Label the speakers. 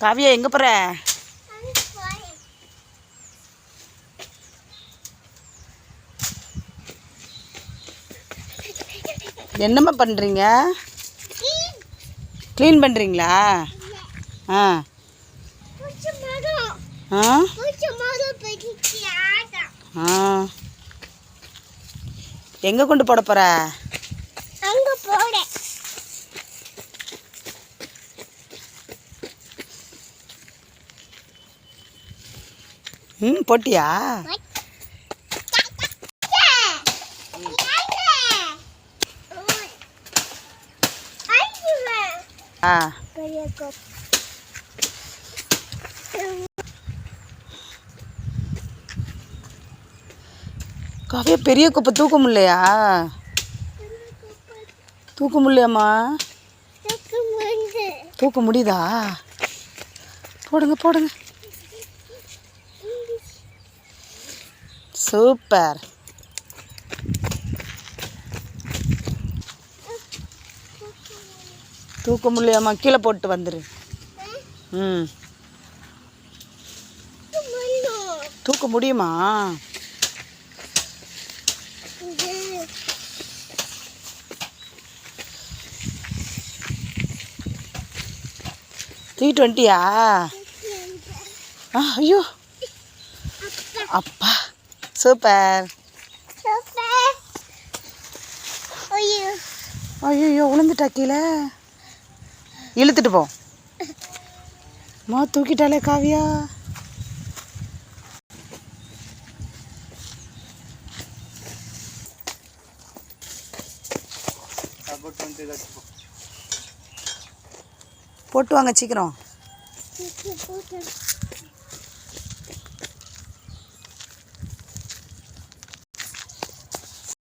Speaker 1: காவியா எங்கே போகிற என்னம்மா பண்ணுறீங்க க்ளீன் பண்ணுறீங்களா ஆ. ஆ. ஆ. எங்கே கொண்டு போட போகிற
Speaker 2: அங்க போட.
Speaker 1: ம் போட்டியா? ஆ. காவியா பெரிய குப்பை தூக்க முடியலையா? தூக்க முடியலையாம்மா. தூக்க முடியுதா? போடுங்க போடுங்க. சூப்பர் தூக்க முடியலையாம்மா கீழே போட்டு வந்துரு. ம். தூக்க முடியுமா? தூக்கிட்டு வந்துட்டியா ஆ ஐயோ. அப்பா. சூப்பர் ஐயோ விழுந்துட்டா கீழே? இழுத்துட்டு போ. மா தூக்கிட்டாலே காவியா? போட்டு வாங்க சீக்கிரம்.